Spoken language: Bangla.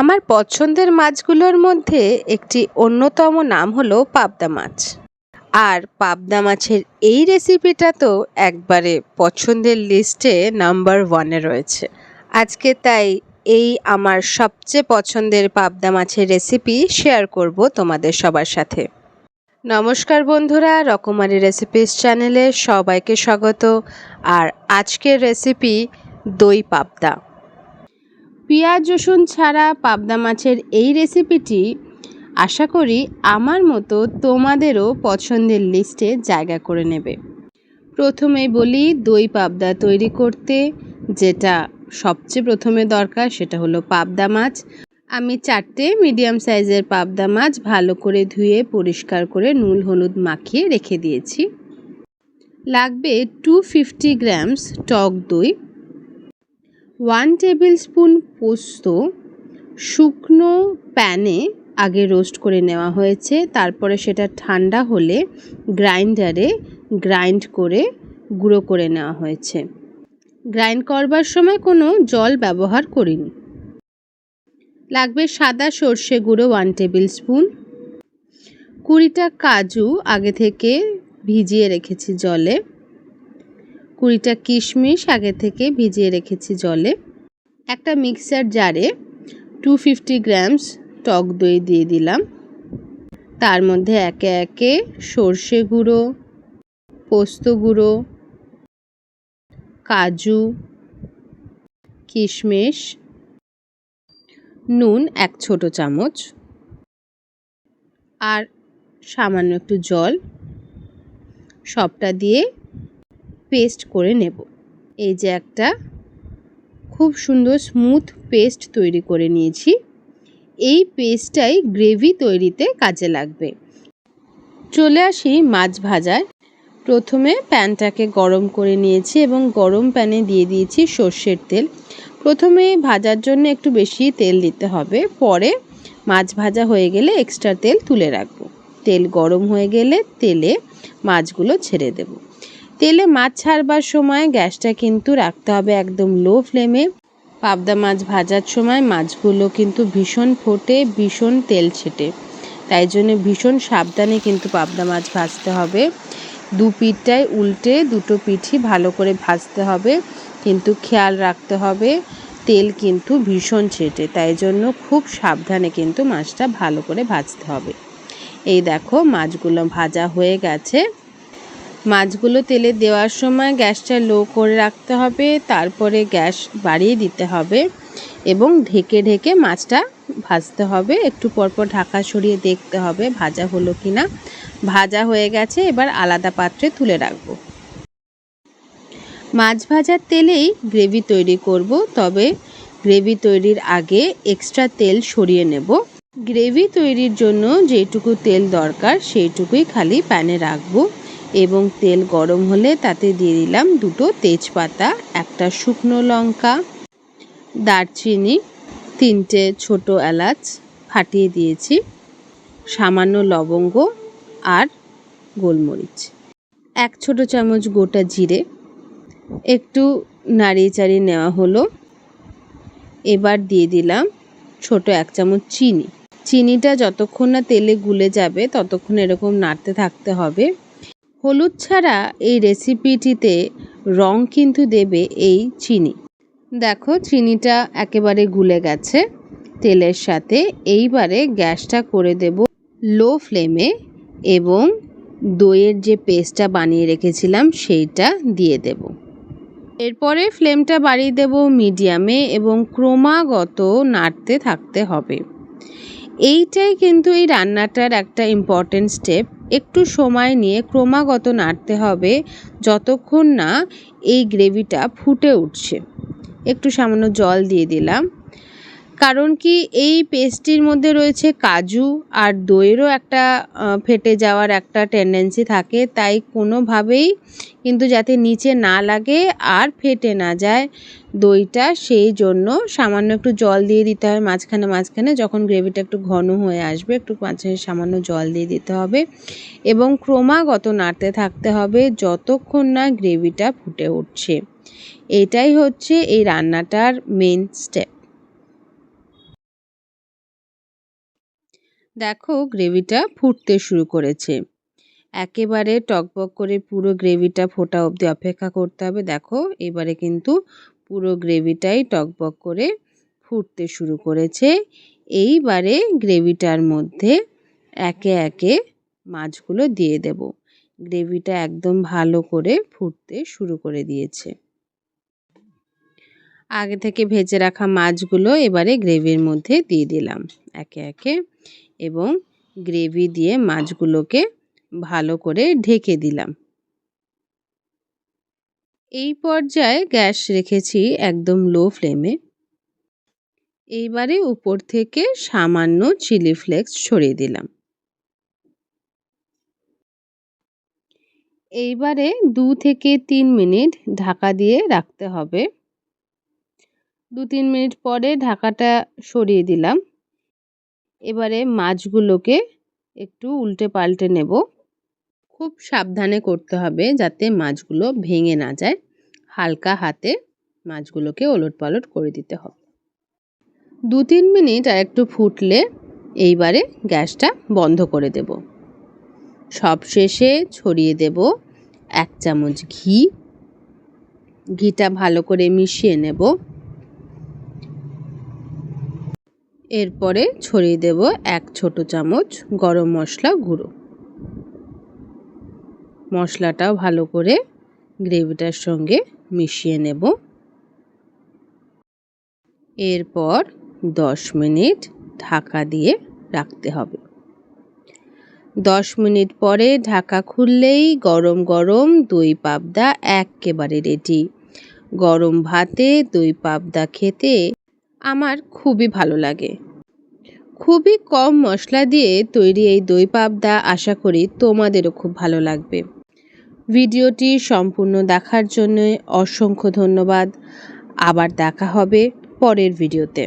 আমার পছন্দের মাছগুলোর মধ্যে একটি অন্যতম নাম হলো পাবদা মাছ। আর পাবদা মাছের এই রেসিপিটা তো একবারে পছন্দের লিস্টে নাম্বার ওয়ানে রয়েছে। আজকে তাই এই আমার সবচেয়ে পছন্দের পাবদা মাছের রেসিপি শেয়ার করব তোমাদের সবার সাথে। নমস্কার বন্ধুরা, রকমারি রেসিপিস চ্যানেলে সবাইকে স্বাগত। আর আজকের রেসিপি দই পাবদা। পেঁয়াজ, রসুন ছাড়া পাবদা মাছের এই রেসিপিটি আশা করি আমার মতো তোমাদেরও পছন্দের লিস্টে জায়গা করে নেবে। প্রথমে বলি দই পাবদা তৈরি করতে, যেটা সবচেয়ে প্রথমে দরকার সেটা হলো পাবদা মাছ। আমি চারটে মিডিয়াম সাইজের পাবদা মাছ ভালো করে ধুয়ে পরিষ্কার করে নুন, হলুদ মাখিয়ে রেখে দিয়েছি। লাগবে টু ফিফটি গ্রামস টক দই। ওয়ান টেবিল স্পুন পোস্ত, শুকনো প্যানে আগে রোস্ট করে নেওয়া হয়েছে, তারপরে সেটা ঠান্ডা হলে গ্রাইন্ডারে গ্রাইন্ড করে গুঁড়ো করে নেওয়া হয়েছে। গ্রাইন্ড করবার সময় কোনো জল ব্যবহার করিনি। লাগবে সাদা সর্ষে গুঁড়ো ওয়ান টেবিল স্পুন কুড়িটা কাজু আগে থেকে ভিজিয়ে রেখেছি জলে। কুড়িটা কিশমিশ আগে থেকে ভিজিয়ে রেখেছি জলে। একটা মিক্সার জারে টু ফিফটি গ্রামস টক দই দিয়ে দিলাম। তার মধ্যে একে একে সর্ষে গুঁড়ো, পোস্ত গুঁড়ো, কাজু, কিশমিশ, নুন এক ছোট চামচ, আর সামান্য একটু জল। সবটা দিয়ে পেস্ট করে নেব। এই যে একটা খুব সুন্দর স্মুথ পেস্ট তৈরি করে নিয়েছি। এই পেস্টটাই গ্রেভি তৈরিতে কাজে লাগবে। চলে আসি মাছ ভাজার প্রথমে প্যানটাকে গরম করে নিয়েছি এবং গরম প্যানে দিয়ে দিয়েছি সর্ষের তেল। প্রথমে ভাজার জন্য একটু বেশি তেল দিতে হবে। পরে মাছ ভাজা হয়ে গেলে এক্সট্রা তেল তুলে রাখব। তেল গরম হয়ে গেলে তেলে মাছগুলো ছেড়ে দেব। তেলে মাছ ছাড়বার সময় গ্যাসটা কিন্তু রাখতে হবে একদম লো ফ্লেমে। পাবদা মাছ ভাজার সময় মাছগুলো কিন্তু ভীষণ ফোটে, ভীষণ তেল ছেটে। তাই জন্য ভীষণ সাবধানে কিন্তু পাবদা মাছ ভাজতে হবে। দু পিঠটায় উল্টে দুটো পিঠি ভালো করে ভাজতে হবে, কিন্তু খেয়াল রাখতে হবে, তেল কিন্তু ভীষণ ছেটে, তাই জন্য খুব সাবধানে কিন্তু মাছটা ভালো করে ভাজতে হবে। এই দেখো মাছগুলো ভাজা হয়ে গেছে। মাছগুলো তেলে দেওয়ার সময় গ্যাসটা লো করে রাখতে হবে, তারপরে গ্যাস বাড়িয়ে দিতে হবে এবং ঢেকে ঢেকে মাছটা ভাজতে হবে। একটু পরপর ঢাকা সরিয়ে দেখতে হবে ভাজা হলো কি না ভাজা হয়ে গেছে, এবার আলাদা পাত্রে তুলে রাখব। মাছ ভাজার তেলেই গ্রেভি তৈরি করব, তবে গ্রেভি তৈরির আগে এক্সট্রা তেল সরিয়ে নেব। গ্রেভি তৈরির জন্য যেটুকু তেল দরকার, সেইটুকুই খালি প্যানে রাখব। এবং তেল গরম হলে তাতে দিয়ে দিলাম দুটো তেজপাতা, একটা শুকনো লঙ্কা, দারচিনি, তিনটে ছোট এলাচ ফাটিয়ে দিয়েছি, সামান্য লবঙ্গ আর গোলমরিচ। এক ছোট চামচ গোটা জিরে, একটু নাড়িয়ে চাড়িয়ে নেওয়া হলো। এবার দিয়ে দিলাম ছোট এক চামচ চিনি। চিনিটা যতক্ষণ না তেলে গুলে যাবে, ততক্ষণ এরকম নাড়তে থাকতে হবে। হলুদ ছাড়া এই রেসিপিটিতে রং কিন্তু দেবে এই চিনি। দেখো চিনিটা একেবারে গুলে গেছে। তেলের সাথে এইবারে গ্যাসটা করে দেব লো ফ্লেমে এবং দইয়ের যে পেস্টটা বানিয়ে রেখেছিলাম সেইটা দিয়ে দেব। এরপরে ফ্লেমটা বাড়িয়ে দেব মিডিয়ামে এবং ক্রমাগত নাড়তে থাকতে হবে। এইটাই কিন্তু এই রান্নাটার একটা ইম্পর্টেন্ট স্টেপ একটু সময় নিয়ে ক্রমাগত নাড়তে হবে যতক্ষণ না এই গ্রেভিটা ফুটে উঠছে। একটু সামান্য জল দিয়ে দিলাম। কারণ কি এই পেস্টটির মধ্যে রয়েছে কাজু আর দইয়েরও একটা ফেটে যাওয়ার একটা টেন্ডেন্সি থাকে। তাই কোনোভাবেই কিন্তু যাতে নিচে না লাগে আর ফেটে না যায় দইটা, সেই জন্য সামান্য একটু জল দিয়ে দিতে হবে মাঝখানে মাঝখানে। যখন গ্রেভিটা একটু ঘন হয়ে আসবে, একটু মাঝখানে সামান্য জল দিয়ে দিতে হবে এবং ক্রমাগত নাড়তে থাকতে হবে যতক্ষণ না গ্রেভিটা ফুটে উঠছে। এটাই হচ্ছে এই রান্নাটার মেন স্টেপ দেখো, গ্রেভিটা ফুটতে শুরু করেছে। একেবারে টকবক করে পুরো গ্রেভিটা ফোটা অবধি অপেক্ষা করতে হবে। দেখো, এবারে কিন্তু পুরো গ্রেভিটাই টকবক করে ফুটতে শুরু করেছে। এইবারে গ্রেভিটার মধ্যে একে একে মাছগুলো দিয়ে দেব। গ্রেভিটা একদম ভালো করে ফুটতে শুরু করে দিয়েছে। আগে থেকে ভেজে রাখা মাছগুলো এবারে গ্রেভির মধ্যে দিয়ে দিলাম, একে একে। এবং গ্রেভি দিয়ে মাছগুলোকে ভালো করে ঢেকে দিলাম। এই পর্যায়ে গ্যাস রেখেছি একদম লো ফ্লেমে। এইবারে উপর থেকে সামান্য চিলি ফ্লেক্স ছড়িয়ে দিলাম। এইবারে দু থেকে তিন মিনিট ঢাকা দিয়ে রাখতে হবে। দু তিন মিনিট পরে ঢাকাটা সরিয়ে দিলাম। এবারে মাছগুলোকে একটু উল্টে পাল্টে নেব। খুব সাবধানে করতে হবে যাতে মাছগুলো ভেঙে না যায়। হালকা হাতে মাছগুলোকে ওলট পালট করে দিতে হবে। দু তিন মিনিট আর একটু ফুটলে এইবারে গ্যাসটা বন্ধ করে দেব। সব শেষে ছড়িয়ে দেব এক চামচ ঘি। ঘিটা ভালো করে মিশিয়ে নেব। এরপরে ছড়িয়ে দেব এক ছোট চামচ গরম মশলা গুঁড়ো। মশলাটাও ভালো করে গ্রেভিটার সঙ্গে মিশিয়ে নেব। এরপর দশ মিনিট ঢাকা দিয়ে রাখতে হবে। দশ মিনিট পরে ঢাকা খুললেই গরম গরম দই পাবদা একেবারে রেডি গরম ভাতে দই পাবদা খেতে আমার খুবই ভালো লাগে। খুবই কম মশলা দিয়ে তৈরি এই দই পাবদা আশা করি তোমাদেরও খুব ভালো লাগবে। ভিডিওটি সম্পূর্ণ দেখার জন্য অসংখ্য ধন্যবাদ। আবার দেখা হবে পরের ভিডিওতে।